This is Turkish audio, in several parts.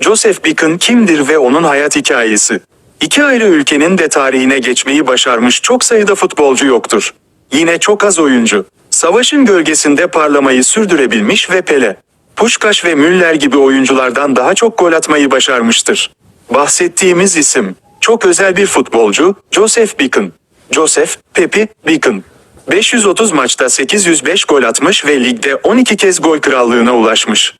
Joseph Beacon kimdir ve onun hayat hikayesi? İki ayrı ülkenin de tarihine geçmeyi başarmış çok sayıda futbolcu yoktur. Yine çok az oyuncu. Savaşın gölgesinde parlamayı sürdürebilmiş ve Pele, Puşkaş ve Müller gibi oyunculardan daha çok gol atmayı başarmıştır. Bahsettiğimiz isim, çok özel bir futbolcu, Joseph Beacon. Joseph, Pepi, Beacon. 530 maçta 805 gol atmış ve ligde 12 kez gol krallığına ulaşmış.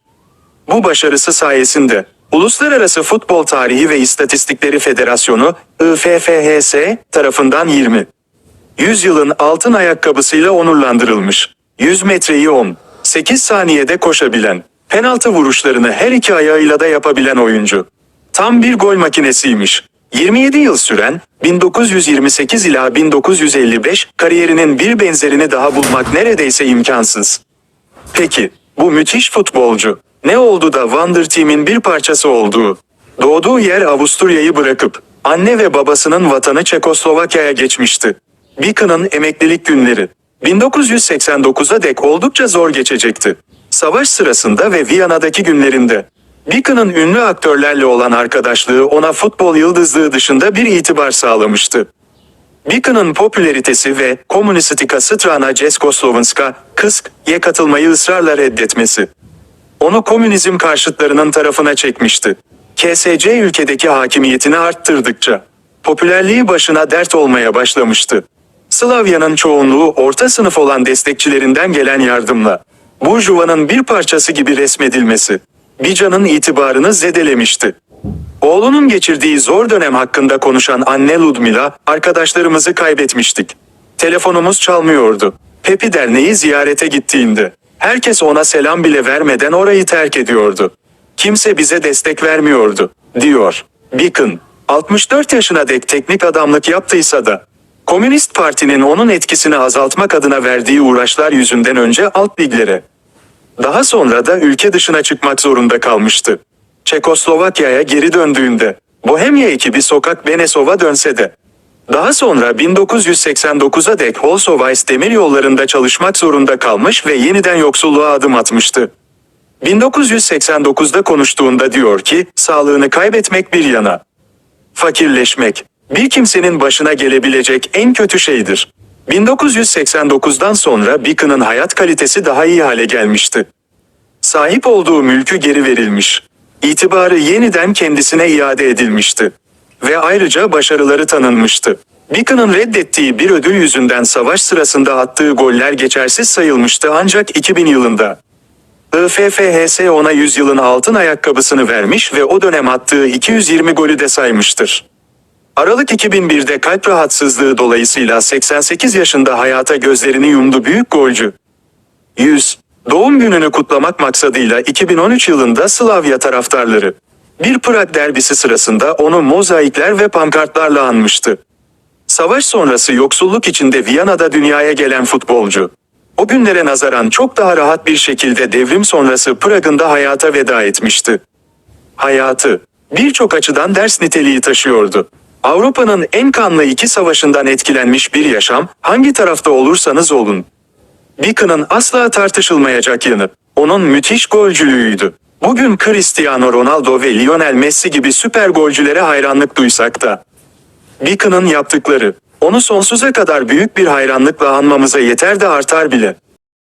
Bu başarısı sayesinde Uluslararası Futbol Tarihi ve İstatistikleri Federasyonu IFFHS tarafından 20 Yüzyılın altın ayakkabısıyla onurlandırılmış. 100 metreyi 10, 8 saniyede koşabilen, penaltı vuruşlarını her iki ayağıyla da yapabilen oyuncu. Tam bir gol makinesiymiş. 27 yıl süren 1928 ila 1955 kariyerinin bir benzerini daha bulmak neredeyse imkansız. Peki, bu müthiş futbolcu ne oldu da Wonder Team'in bir parçası olduğu? Doğduğu yer Avusturya'yı bırakıp anne ve babasının vatanı Çekoslovakya'ya geçmişti. Beacon'ın emeklilik günleri 1989'a dek oldukça zor geçecekti. Savaş sırasında ve Viyana'daki günlerinde. Beacon'ın ünlü aktörlerle olan arkadaşlığı ona futbol yıldızlığı dışında bir itibar sağlamıştı. Beacon'ın popülaritesi ve Komünistika Strana Ceskoslovenska, KSK''ye katılmayı ısrarla reddetmesi. Onu komünizm karşıtlarının tarafına çekmişti. KSC ülkedeki hakimiyetini arttırdıkça, popülerliği başına dert olmaya başlamıştı. Slavya'nın çoğunluğu orta sınıf olan destekçilerinden gelen yardımla, Burjuva'nın bir parçası gibi resmedilmesi, Bica'nın itibarını zedelemişti. Oğlunun geçirdiği zor dönem hakkında konuşan anne Ludmila, arkadaşlarımızı kaybetmiştik. Telefonumuz çalmıyordu. Pepi Derneği ziyarete gittiğinde, herkes ona selam bile vermeden orayı terk ediyordu. Kimse bize destek vermiyordu, diyor. Beacon, 64 yaşına dek teknik adamlık yaptıysa da, Komünist Parti'nin onun etkisini azaltmak adına verdiği uğraşlar yüzünden önce alt liglere, daha sonra da ülke dışına çıkmak zorunda kalmıştı. Çekoslovakya'ya geri döndüğünde, Bohemya ekibi Sokak Benesov'a dönse de, daha sonra 1989'a dek Holsovais demir yollarında çalışmak zorunda kalmış ve yeniden yoksulluğa adım atmıştı. 1989'da konuştuğunda diyor ki, sağlığını kaybetmek bir yana. Fakirleşmek, bir kimsenin başına gelebilecek en kötü şeydir. 1989'dan sonra Beacon'ın hayat kalitesi daha iyi hale gelmişti. Sahip olduğu mülkü geri verilmiş. İtibarı yeniden kendisine iade edilmişti. Ve ayrıca başarıları tanınmıştı. Beacon'ın reddettiği bir ödül yüzünden savaş sırasında attığı goller geçersiz sayılmıştı ancak 2000 yılında. IFFHS ona yüzyılın altın ayakkabısını vermiş ve o dönem attığı 220 golü de saymıştır. Aralık 2001'de kalp rahatsızlığı dolayısıyla 88 yaşında hayata gözlerini yumdu büyük golcü. 100. Doğum gününü kutlamak maksadıyla 2013 yılında Slavya taraftarları bir Prag derbisi sırasında onu mozaikler ve pankartlarla anmıştı. Savaş sonrası yoksulluk içinde Viyana'da dünyaya gelen futbolcu. O günlere nazaran çok daha rahat bir şekilde devrim sonrası Prag'ın da hayata veda etmişti. Hayatı birçok açıdan ders niteliği taşıyordu. Avrupa'nın en kanlı iki savaşından etkilenmiş bir yaşam, hangi tarafta olursanız olun. Beacon'ın asla tartışılmayacak yanı, onun müthiş golcülüğüydü. Bugün Cristiano Ronaldo ve Lionel Messi gibi süper golcülere hayranlık duysak da. Beacon'ın yaptıkları, onu sonsuza kadar büyük bir hayranlıkla anmamıza yeter de artar bile.